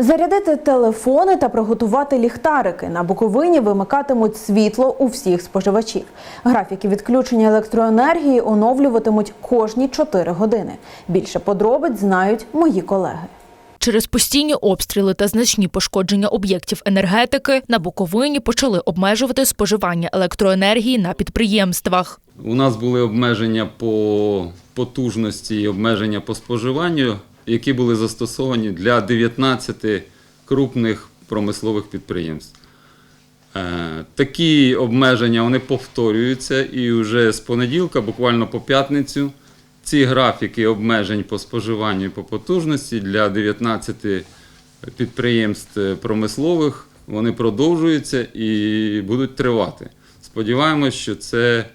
Зарядити телефони та приготувати ліхтарики на Буковині вимикатимуть світло у всіх споживачів. Графіки відключення електроенергії оновлюватимуть кожні 4 години. Більше подробиць знають мої колеги. Через постійні обстріли та значні пошкодження об'єктів енергетики на Буковині почали обмежувати споживання електроенергії на підприємствах. У нас були обмеження по потужності і обмеження по споживанню, які були застосовані для 19 крупних промислових підприємств. Е, Такі обмеження вони повторюються і вже з понеділка, буквально по п'ятницю, ці графіки обмежень по споживанню і по потужності для 19 підприємств промислових вони продовжуються і будуть тривати. Сподіваємось, що це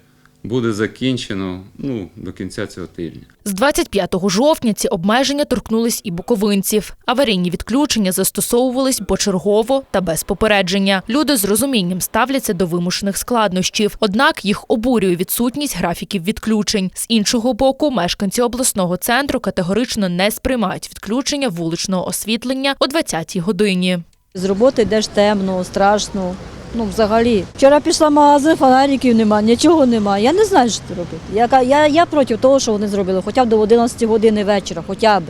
буде закінчено ну, до кінця цього тижня. З 25 жовтня ці обмеження торкнулись і буковинців. Аварійні відключення застосовувались почергово та без попередження. Люди з розумінням ставляться до вимушених складнощів. Однак їх обурює відсутність графіків відключень. З іншого боку, мешканці обласного центру категорично не сприймають відключення вуличного освітлення о 20-й годині. З роботи йдеш темно, страшно. Ну, взагалі. Вчора пішла в магазин, фонариків нема, нічого нема. Я не знаю, що це робити. Я, я, я проти того, що вони зробили, хоча б до 11 години вечора, хоча б.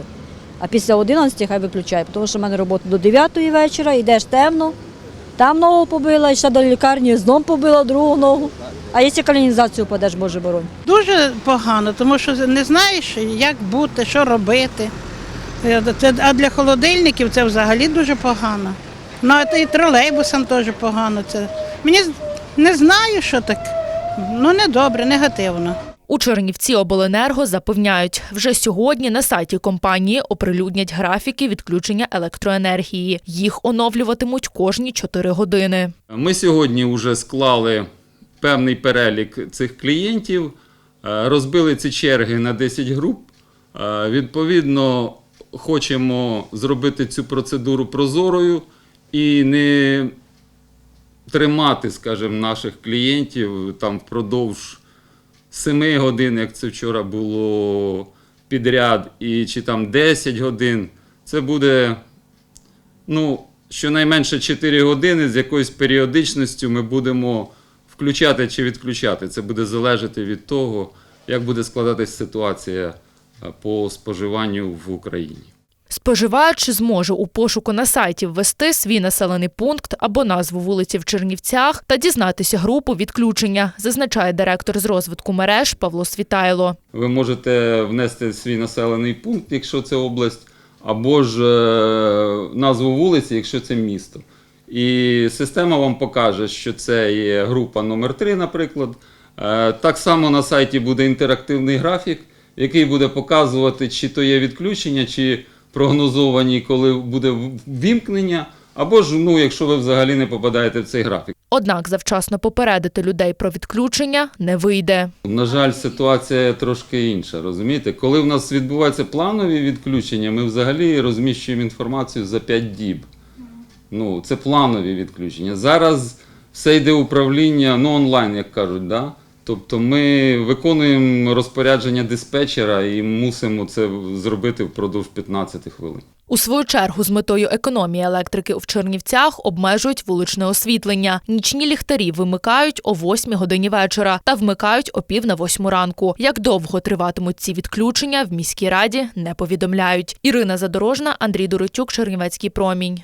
А після 11 хай виключають, тому що в мене робота до 9 вечора, йдеш темно, там ногу побила, йшла до лікарні, знов побила другу ногу. А якщо каналізацію падеш, Боже боронь. Дуже погано, тому що не знаєш, як бути, що робити. Е, а для холодильників це взагалі дуже погано. Ну, а і тролейбусам теж погано. Це. Мені не знаю, що так. Ну, не добре, негативно. У Чернівці обленерго запевняють, вже сьогодні на сайті компанії оприлюднять графіки відключення електроенергії. Їх оновлюватимуть кожні 4 години. Ми сьогодні вже склали певний перелік цих клієнтів, е, розбили ці черги на 10 груп. Е, Відповідно, хочемо зробити цю процедуру прозорою і не тримати, скажімо, наших клієнтів там впродовж 7 годин, як це вчора було підряд, і чи там 10 годин. Це буде ну, щонайменше 4 години з якоюсь періодичністю ми будемо включати чи відключати. Це буде залежати від того, як буде складатись ситуація по споживанню в Україні. Споживач зможе у пошуку на сайті ввести свій населений пункт або назву вулиці в Чернівцях та дізнатися групу відключення, зазначає директор з розвитку мереж Павло Світайло. Ви можете внести свій населений пункт, якщо це область, або ж е, назву вулиці, якщо це місто. І система вам покаже, що це є група номер 3 наприклад. Е, Так само на сайті буде інтерактивний графік, який буде показувати, чи то є відключення, чи прогнозовані, коли буде ввімкнення, або ж, ну, якщо ви взагалі не попадаєте в цей графік. Однак завчасно попередити людей про відключення не вийде. На жаль, ситуація трошки інша. Розумієте, коли в нас відбуваються планові відключення, ми взагалі розміщуємо інформацію за 5 діб. Ну, це планові відключення. Зараз все йде управління ну, онлайн, як кажуть. Да? Тобто ми виконуємо розпорядження диспетчера і мусимо це зробити впродовж 15 хвилин. У свою чергу, з метою економії електрики в Чернівцях обмежують вуличне освітлення. Нічні ліхтарі вимикають о 8 годині вечора та вмикають о пів на восьму ранку. Як довго триватимуть ці відключення, в міській раді не повідомляють. Ірина Задорожна, Андрій Дуричук, Чернівецький промінь.